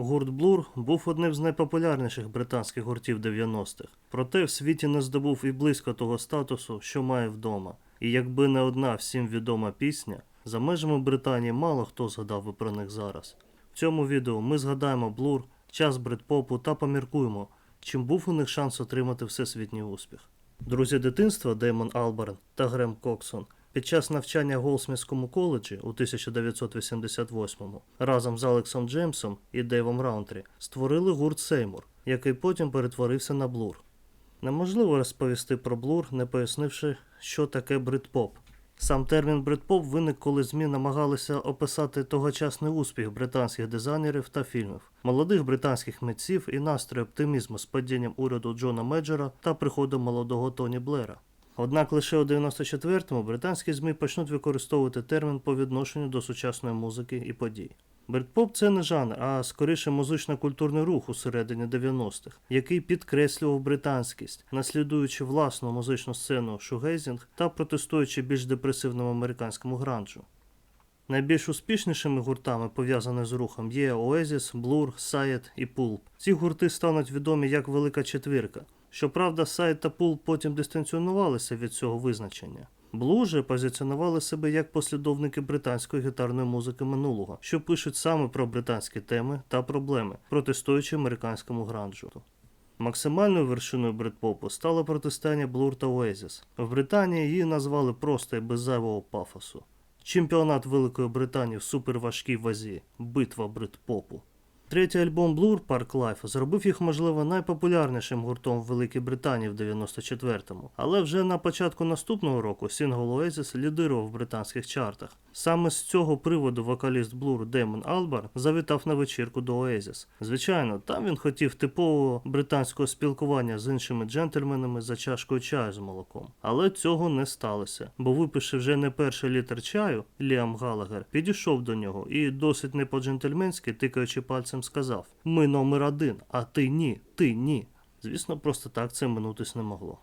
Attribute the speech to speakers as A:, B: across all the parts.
A: Гурт Blur був одним з найпопулярніших британських гуртів 90-х, проте в світі не здобув і близько того статусу, що має вдома. І якби не одна всім відома пісня, за межами Британії мало хто згадав би про них зараз. В цьому відео ми згадаємо Blur, час бритпопу та поміркуємо, чим був у них шанс отримати всесвітній успіх. Друзі дитинства Деймон Алберн та Грем Коксон під час навчання в Голсмітському коледжі у 1988-му разом з Алексом Джеймсом і Дейвом Раунтрі створили гурт Сеймур, який потім перетворився на блур. Неможливо розповісти про блур, не пояснивши, що таке бритпоп. Сам термін бритпоп виник, коли ЗМІ намагалися описати тогочасний успіх британських дизайнерів та фільмів, молодих британських митців і настрій оптимізму з падінням уряду Джона Меджера та приходом молодого Тоні Блера. Однак лише у 94-му британські ЗМІ почнуть використовувати термін по відношенню до сучасної музики і подій. Бритпоп це не жанр, а скоріше музично-культурний рух у середині 90-х, який підкреслював британськість, наслідуючи власну музичну сцену шугейзінг та протестуючи більш депресивному американському гранжу. Найбільш успішнішими гуртами, пов'язаними з рухом, є Oasis, Blur, Sayed і Pulp. Ці гурти стануть відомі як Велика Четвірка. Щоправда, Sayed та Pulp потім дистанціонувалися від цього визначення. Blue же позиціонували себе як послідовники британської гітарної музики минулого, що пишуть саме про британські теми та проблеми, протестуючи американському гранжу. Максимальною вершиною бритпопу стало протистояння Blur та Oasis. В Британії її назвали просто і без зайвого пафосу. Чемпіонат Великої Британії в суперважкій вазі. Битва бритпопу. Третій альбом Blur Park Life зробив їх, можливо, найпопулярнішим гуртом в Великій Британії в 94-му. Але вже на початку наступного року сингл Oasis лідирував в британських чартах. Саме з цього приводу вокаліст Blur Демон Албар завітав на вечірку до Oasis. Звичайно, там він хотів типового британського спілкування з іншими джентльменами за чашкою чаю з молоком. Але цього не сталося, бо випивши вже не перший літр чаю, Ліам Галагер підійшов до нього і досить не по-джентльменськи, тикаючи пальцем, сказав: Ми номер один, а ти ні, ти ні. Звісно, просто так це минутись не могло.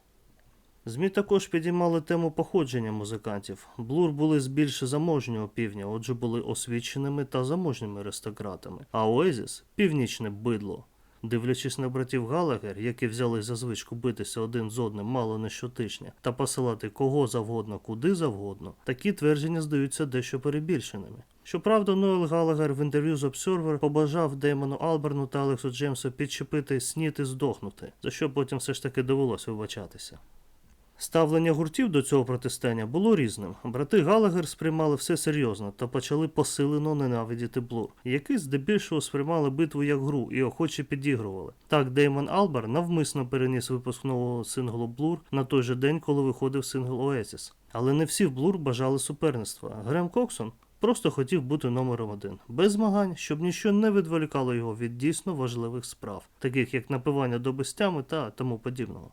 A: ЗМІ також підіймали тему походження музикантів. Блур були з більш заможнього півдня, отже були освіченими та заможними аристократами, а Оезіс північне бидло. Дивлячись на братів Галагер, які взяли за звичку битися один з одним мало не щотижня, та посилати кого завгодно, куди завгодно, такі твердження здаються дещо перебільшеними. Щоправда, Ноел Галагер в інтерв'ю з Observer побажав Деймону Алберну та Алексу Джеймсу підчепити сніт і здохнути, за що потім все ж таки довелося вибачатися. Ставлення гуртів до цього протистояння було різним. Брати Галагер сприймали все серйозно та почали посилено ненавидіти Блур, які здебільшого сприймали битву як гру і охоче підігрували. Так Деймон Албер навмисно переніс випуск нового синглу Блур на той же день, коли виходив сингл Oasis. Але не всі в Блур бажали суперництва. Грем Коксон просто хотів бути номером один, без змагань, щоб ніщо не відволікало його від дійсно важливих справ, таких як напивання до безтями та тому подібного.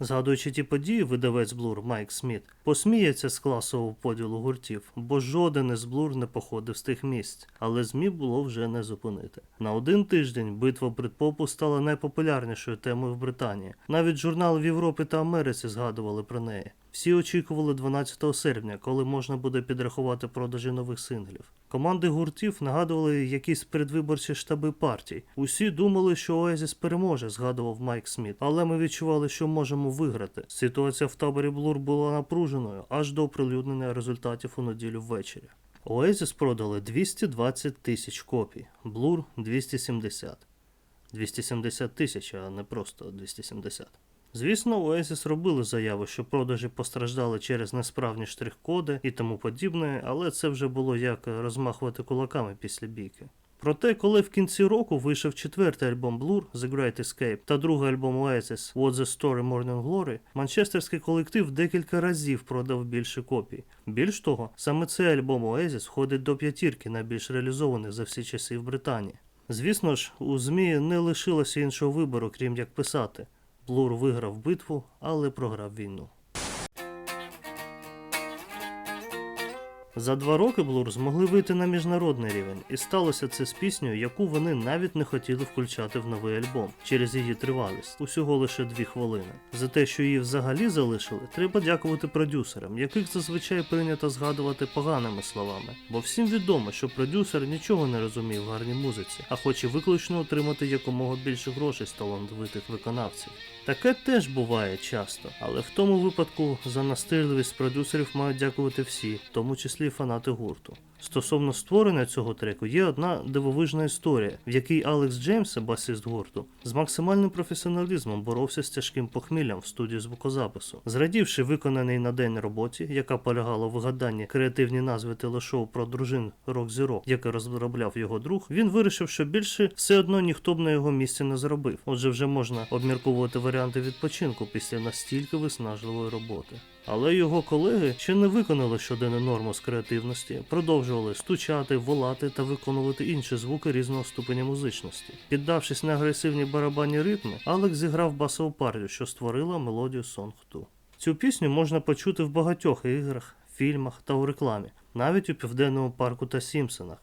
A: Згадуючи ті події, видавець Блур Майк Сміт посміється з класового поділу гуртів, бо жоден із Блур не походив з тих місць, але ЗМІ було вже не зупинити. На один тиждень битва бритпопу стала найпопулярнішою темою в Британії. Навіть журнали в Європі та Америці згадували про неї. Всі очікували 12 серпня, коли можна буде підрахувати продажі нових синглів. Команди гуртів нагадували якісь передвиборчі штаби партій. Усі думали, що Оезіс переможе, згадував Майк Сміт, але ми відчували, що можемо виграти. Ситуація в таборі Блур була напруженою аж до оприлюднення результатів у неділю ввечері. Оезіс продали 220 тисяч копій, Блур 270. 270 тисяч, а не просто 270. Звісно, Oasis робили заяви, що продажі постраждали через несправні штрих-коди і тому подібне, але це вже було як розмахувати кулаками після бійки. Проте, коли в кінці року вийшов четвертий альбом Blur The Great Escape та другий альбом Oasis What's the Story Morning Glory, манчестерський колектив декілька разів продав більше копій. Більш того, саме цей альбом Oasis входить до п'ятірки найбільш реалізованих за всі часи в Британії. Звісно ж, у ЗМІ не лишилося іншого вибору, крім як писати. Блур виграв битву, але програв війну. За два роки Blur змогли вийти на міжнародний рівень, і сталося це з піснею, яку вони навіть не хотіли включати в новий альбом через її тривалість, усього лише дві хвилини. За те, що її взагалі залишили, треба дякувати продюсерам, яких зазвичай прийнято згадувати поганими словами. Бо всім відомо, що продюсер нічого не розуміє в гарній музиці, а хоче виключно отримати якомога більше грошей з талановитих виконавців. Таке теж буває часто, але в тому випадку за настирливість продюсерів мають дякувати всі, в тому числі фанати гурту. Стосовно створення цього треку є одна дивовижна історія, в якій Алекс Джеймс, басист гурту, з максимальним професіоналізмом боровся з тяжким похміллям в студії звукозапису. Зрадівши виконаній на день роботі, яка полягала в вигаданні креативні назви телешоу про дружин рок зірок, яке розробляв його друг, він вирішив, що більше все одно ніхто б на його місці не зробив. Отже, вже можна обмірковувати варіанти відпочинку після настільки виснажливої роботи. Але його колеги ще не виконали щоденну норму з креативності, продовжували стучати, волати та виконувати інші звуки різного ступеня музичності. Піддавшись на агресивні барабанні ритми, Алекс зіграв басову партію, що створила мелодію 2. Цю пісню можна почути в багатьох іграх, фільмах та у рекламі, навіть у південному парку та Сімпсонах,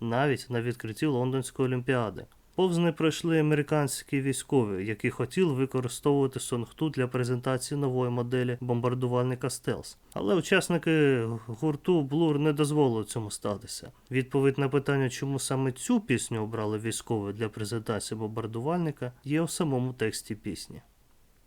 A: навіть на відкритті Лондонської олімпіади. Повз не пройшли американські військові, які хотіли використовувати Сонгту для презентації нової моделі бомбардувальника Стелс. Але учасники гурту Blur не дозволили цьому статися. Відповідь на питання, чому саме цю пісню обрали військові для презентації бомбардувальника, є у самому тексті пісні.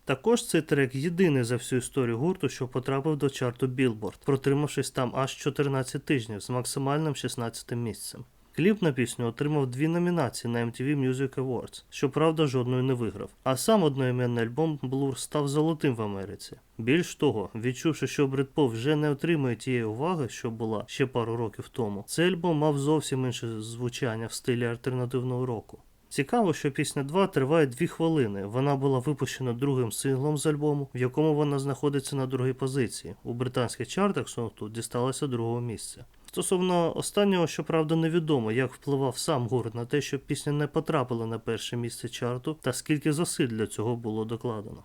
A: Також цей трек єдиний за всю історію гурту, що потрапив до чарту Billboard, протримавшись там аж 14 тижнів з максимальним 16 місцем. Кліп на пісню отримав дві номінації на MTV Music Awards, щоправда, жодної не виграв. А сам одноіменний альбом Blur став золотим в Америці. Більш того, відчувши, що Бредпоп вже не отримує тієї уваги, що була ще пару років тому, цей альбом мав зовсім інше звучання в стилі альтернативного року. Цікаво, що пісня 2 триває 2 хвилини. Вона була випущена другим синглом з альбому, в якому вона знаходиться на другій позиції. У британських чартах Сонгту дісталося другого місця. Стосовно останнього, щоправда, невідомо, як впливав сам гурт на те, щоб пісня не потрапила на перше місце чарту, та скільки зусиль для цього було докладено.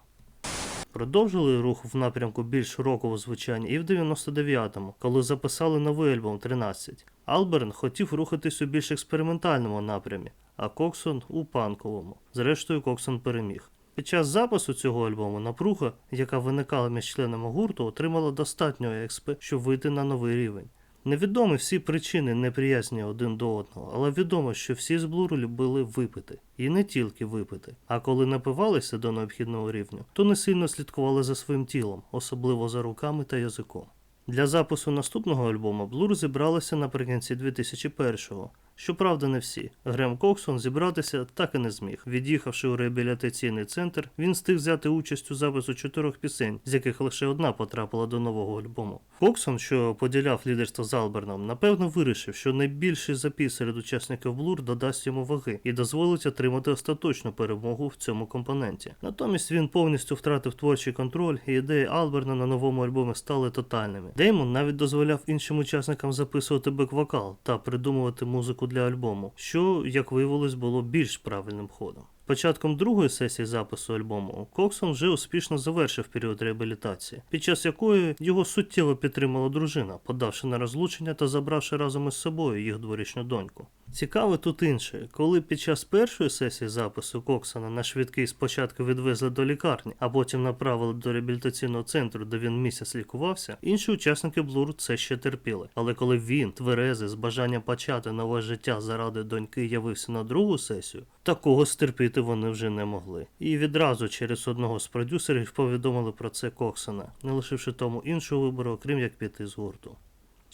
A: Продовжили рух в напрямку більш рокового звучання і в 99-му, коли записали новий альбом 13. Алберн хотів рухатись у більш експериментальному напрямі, а Коксон у панковому. Зрештою, Коксон переміг. Під час запису цього альбому напруга, яка виникала між членами гурту, отримала достатньо експи, щоб вийти на новий рівень. Невідомі всі причини неприязні один до одного, але відомо, що всі з блуру любили випити. І не тільки випити. А коли напивалися до необхідного рівню, то не сильно слідкували за своїм тілом, особливо за руками та язиком. Для запису наступного альбому Блур зібралися наприкінці 2001-го. Щоправда, не всі. Грем Коксон зібратися так і не зміг. Від'їхавши у реабілітаційний центр, він встиг взяти участь у запису чотирьох пісень, з яких лише одна потрапила до нового альбому. Коксон, що поділяв лідерство з Алберном, напевно вирішив, що найбільший запіс серед учасників Blur додасть йому ваги і дозволить отримати остаточну перемогу в цьому компоненті. Натомість він повністю втратив творчий контроль, і ідеї Алберна на новому альбомі стали тотальними. Деймон навіть дозволяв іншим учасникам записувати бек-вокал та придумувати музику для альбому, що, як виявилось, було більш правильним ходом. Початком другої сесії запису альбому Коксон вже успішно завершив період реабілітації, під час якої його суттєво підтримала дружина, подавши на розлучення та забравши разом із собою їх дворічну доньку. Цікаве тут інше, коли під час першої сесії запису Коксона на швидкий спочатку відвезли до лікарні, а потім направили до реабілітаційного центру, де він місяць лікувався, інші учасники Блур це ще терпіли. Але коли він, тверезий, з бажанням почати нове життя заради доньки явився на другу сесію, такого стерпіти вони вже не могли. І відразу через одного з продюсерів повідомили про це Коксона, не лишивши тому іншого вибору, окрім як піти з гурту.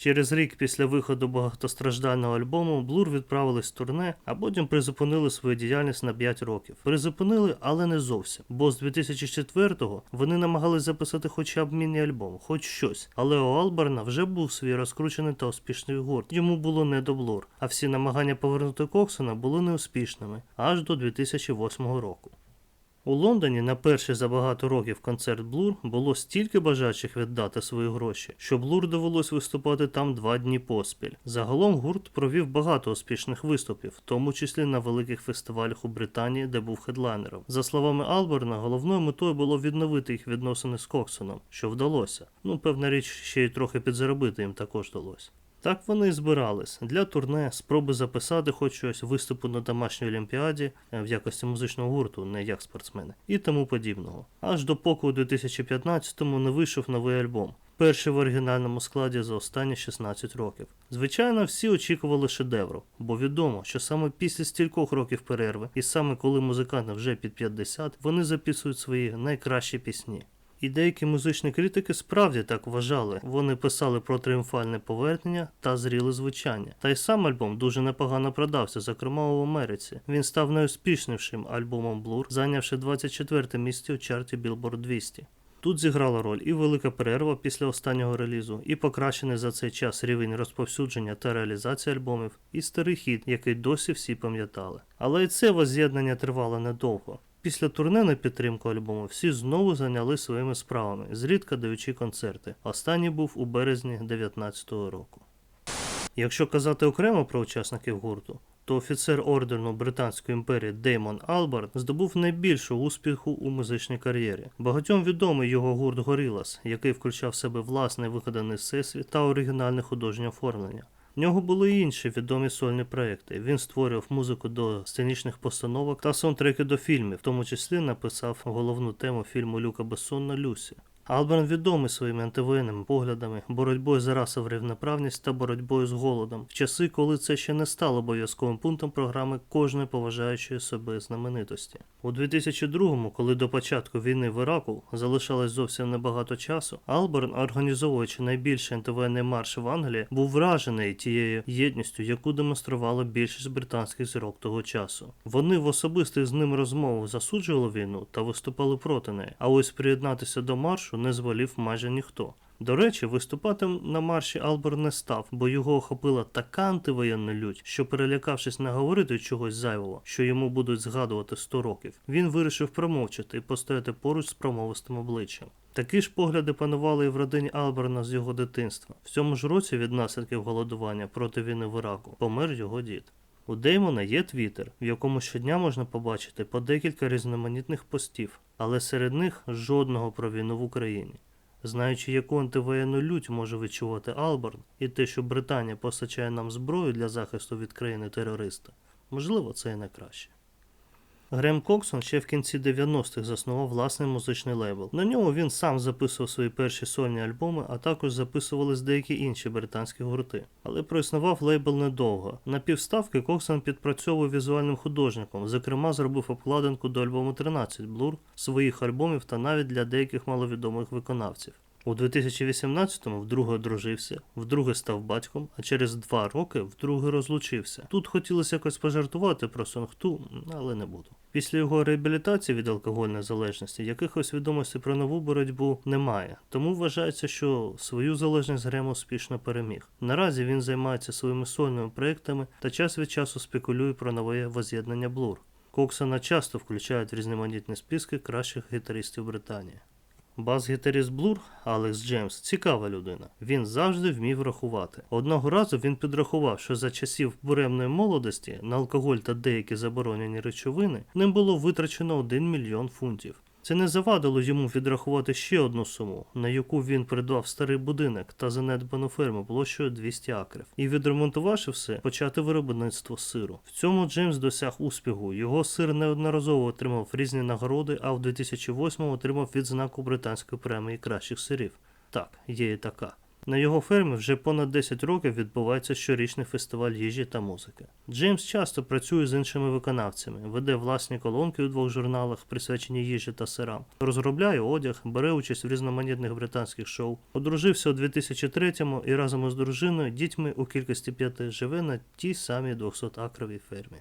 A: Через рік після виходу багатостраждального альбому Blur відправились в турне, а потім призупинили свою діяльність на 5 років. Призупинили, але не зовсім. Бо з 2004-го вони намагались записати хоча б міні-альбом, хоч щось. Але у Алберна вже був свій розкручений та успішний гурт. Йому було не до Blur, а всі намагання повернути Коксона були неуспішними аж до 2008 року. У Лондоні на перший за багато років концерт Блур було стільки бажаючих віддати свої гроші, що Блур довелось виступати там два дні поспіль. Загалом гурт провів багато успішних виступів, в тому числі на великих фестивалях у Британії, де був хедлайнером. За словами Алберна, головною метою було відновити їх відносини з Коксоном, що вдалося. Ну, певна річ, ще й трохи підзаробити їм також вдалося. Так вони і збирались для турне, спроби записати хоч щось, виступу на домашній олімпіаді е, в якості музичного гурту, не як спортсмени, і тому подібного. Аж допоки у 2015-му не вийшов новий альбом. Перший в оригінальному складі за останні 16 років. Звичайно, всі очікували шедевру, бо відомо, що саме після стількох років перерви, і саме коли музиканти вже під 50, вони записують свої найкращі пісні. І деякі музичні критики справді так вважали. Вони писали про тріумфальне повернення та зріле звучання. Та й сам альбом дуже непогано продався, зокрема у Америці. Він став найуспішнішим альбомом Blur, зайнявши 24 місце у чарті Billboard 200. Тут зіграла роль і велика перерва після останнього релізу, і покращений за цей час рівень розповсюдження та реалізації альбомів, і старий хіт, який досі всі пам'ятали. Але і це воз'єднання тривало недовго. Після турне на підтримку альбому всі знову зайняли своїми справами, зрідка даючи концерти. Останній був у березні 2019 року. Якщо казати окремо про учасників гурту, то офіцер ордену Британської імперії Деймон Албарт здобув найбільшого успіху у музичній кар'єрі. Багатьом відомий його гурт Горілас, який включав в себе власний вигаданий всесвіт та оригінальне художнє оформлення. Нього були інші відомі сольні проекти. Він створював музику до сценічних постановок та саундтреки до фільмів, в тому числі написав головну тему фільму Люка Бессона Люсі. Алберн відомий своїми антивоєнними поглядами, боротьбою за расову рівноправність та боротьбою з голодом, в часи, коли це ще не стало обов'язковим пунктом програми кожної поважаючої себе знаменитості. У 2002-му, коли до початку війни в Іраку залишалось зовсім небагато часу, Алберн, організовуючи найбільший антивоєнний марш в Англії, був вражений тією єдністю, яку демонструвала більшість британських зірок того часу. Вони в особистих з ним розмовах засуджували війну та виступали проти неї. А ось приєднатися до маршу не зволів майже ніхто. До речі, виступати на марші Албер не став, бо його охопила така антивоєнна лють, що, перелякавшись не говорити чогось зайвого, що йому будуть згадувати 100 років, він вирішив промовчати і постояти поруч з промовистим обличчям. Такі ж погляди панували і в родині Алберна з його дитинства. В цьому ж році від наслідків голодування проти війни в Іраку помер його дід. У Деймона є твіттер, в якому щодня можна побачити по декілька різноманітних постів, але серед них жодного про війну в Україні. Знаючи, яку антивоєнну лють може відчувати Алберн, і те, що Британія постачає нам зброю для захисту від країни терориста, можливо, це і не краще. Грем Коксон ще в кінці 90-х заснував власний музичний лейбл. На ньому він сам записував свої перші сольні альбоми, а також записувались деякі інші британські гурти. Але проіснував лейбл недовго. На півставки Коксон підпрацьовував візуальним художником, зокрема, зробив обкладинку до альбому 13 Blur, своїх альбомів та навіть для деяких маловідомих виконавців. У 2018-му вдруге одружився, вдруге став батьком, а через два роки вдруге розлучився. Тут хотілося якось пожартувати про Сонгту, але не буду. Після його реабілітації від алкогольної залежності якихось відомостей про нову боротьбу немає, тому вважається, що свою залежність Грем успішно переміг. Наразі він займається своїми сольними проектами та час від часу спекулює про нове воз'єднання Блур. Коксона часто включають в різноманітні списки кращих гітаристів Британії. Бас-гітаріст Blur Алекс Джеймс цікава людина. Він завжди вмів рахувати. Одного разу він підрахував, що за часів буремної молодості на алкоголь та деякі заборонені речовини ним було витрачено 1 мільйон фунтів. Це не завадило йому відрахувати ще одну суму, на яку він придбав старий будинок та занедбану ферму площею 200 акрів, і відремонтувавши все, почати виробництво сиру. В цьому Джеймс досяг успіху. Його сир неодноразово отримав різні нагороди, а в 2008 отримав відзнаку британської премії кращих сирів. Так, є і така. На його фермі вже понад 10 років відбувається щорічний фестиваль їжі та музики. Джеймс часто працює з іншими виконавцями, веде власні колонки у двох журналах, присвячені їжі та сирам, розробляє одяг, бере участь в різноманітних британських шоу. Одружився у 2003-му і разом із дружиною, дітьми у кількості п'яти живе на тій самій 200-акровій фермі.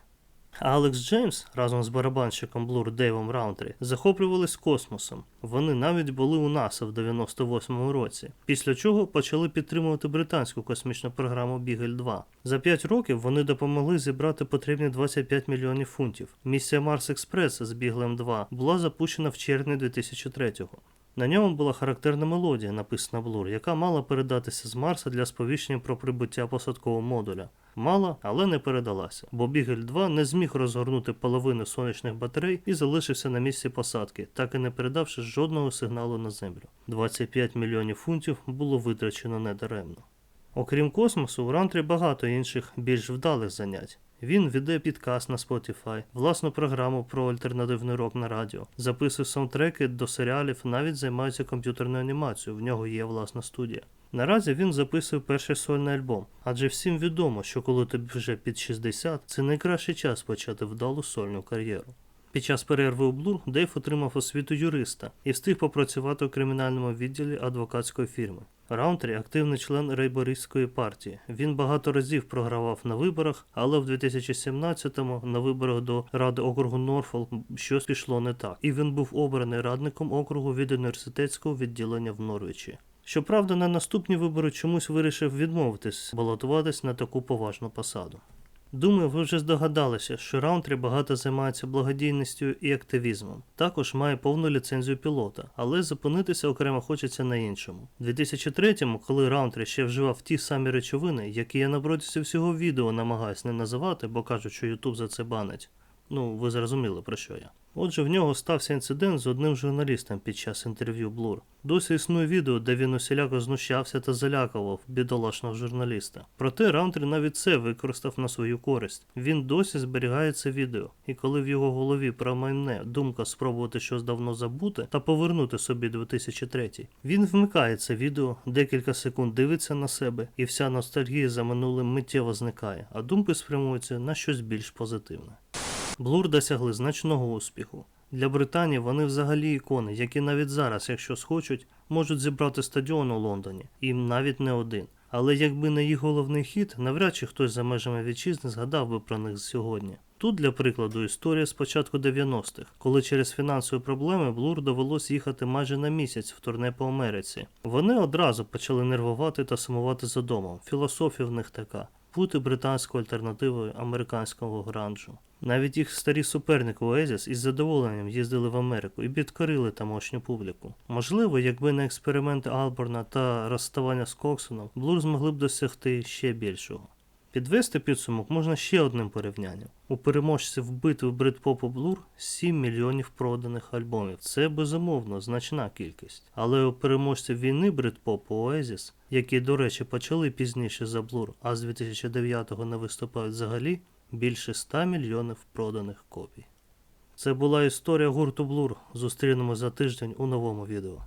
A: Алекс Джеймс разом з барабанщиком Блур Дейвом Раунтрі захоплювались космосом. Вони навіть були у НАСА в 98-му році, після чого почали підтримувати британську космічну програму Бігель 2. За 5 років вони допомогли зібрати потрібні 25 мільйонів фунтів. Місія Марс Експрес з Біглем 2 була запущена в червні 2003-го. На ньому була характерна мелодія, написана Блур, яка мала передатися з Марса для сповіщення про прибуття посадкового модуля. Мала, але не передалася, бо Бігель 2 не зміг розгорнути половину сонячних батарей і залишився на місці посадки, так і не передавши жодного сигналу на землю. 25 мільйонів фунтів було витрачено недаремно. Окрім космосу, у Рантрі багато інших більш вдалих занять. Він веде підкаст на Spotify, власну програму про альтернативний рок на радіо, записує саундтреки до серіалів, навіть займається комп'ютерною анімацією. В нього є власна студія. Наразі він записує перший сольний альбом, адже всім відомо, що коли тобі вже під 60, це найкращий час почати вдалу сольну кар'єру. Під час перерви у Блур Дейв отримав освіту юриста і встиг попрацювати у кримінальному відділі адвокатської фірми. Раунтрі активний член рейбористської партії. Він багато разів програвав на виборах, але в 2017-му на виборах до ради округу Норфолк щось пішло не так, і він був обраний радником округу від університетського відділення в Норвічі. Щоправда, на наступні вибори чомусь вирішив відмовитись балотуватись на таку поважну посаду. Думаю, ви вже здогадалися, що Раунтрі багато займається благодійністю і активізмом. Також має повну ліцензію пілота, але зупинитися окремо хочеться на іншому. У 2003-му, коли Раунтрі ще вживав ті самі речовини, які я на протязі всього відео намагаюсь не називати, бо кажуть, що Ютуб за це банить. Ну, ви зрозуміли про що я. Отже, в нього стався інцидент з одним журналістом під час інтерв'ю Блур. Досі існує відео, де він усіляко знущався та залякував бідолашного журналіста. Проте Раунтрі навіть це використав на свою користь. Він досі зберігає це відео, і коли в його голові промайне думка спробувати щось давно забути та повернути собі 2003, він вмикає це відео, декілька секунд дивиться на себе, і вся ностальгія за минулим миттєво зникає, а думки спрямуються на щось більш позитивне. Блур досягли значного успіху. Для Британії вони взагалі ікони, які навіть зараз, якщо схочуть, можуть зібрати стадіон у Лондоні, і навіть не один. Але якби не їх головний хід, навряд чи хтось за межами вітчизни згадав би про них сьогодні. Тут, для прикладу, історія з початку 90-х, коли через фінансові проблеми Блур довелось їхати майже на місяць в турне по Америці. Вони одразу почали нервувати та сумувати за домом. Філософія в них така бути британською альтернативою американського гранжу. Навіть їх старі суперники Оезіс із задоволенням їздили в Америку і підкорили тамошню публіку. Можливо, якби не експерименти Алборна та розставання з Коксоном, Блур змогли б досягти ще більшого. Підвести підсумок можна ще одним порівнянням. У переможців битви бритпопу Блур 7 мільйонів проданих альбомів. Це безумовно значна кількість. Але у переможців війни бритпопу Оезіс, які, до речі, почали пізніше за Блур, а з 2009-го не виступають взагалі, більше 100 мільйонів проданих копій. Це була історія гурту Блур. Зустрінемо за тиждень у новому відео.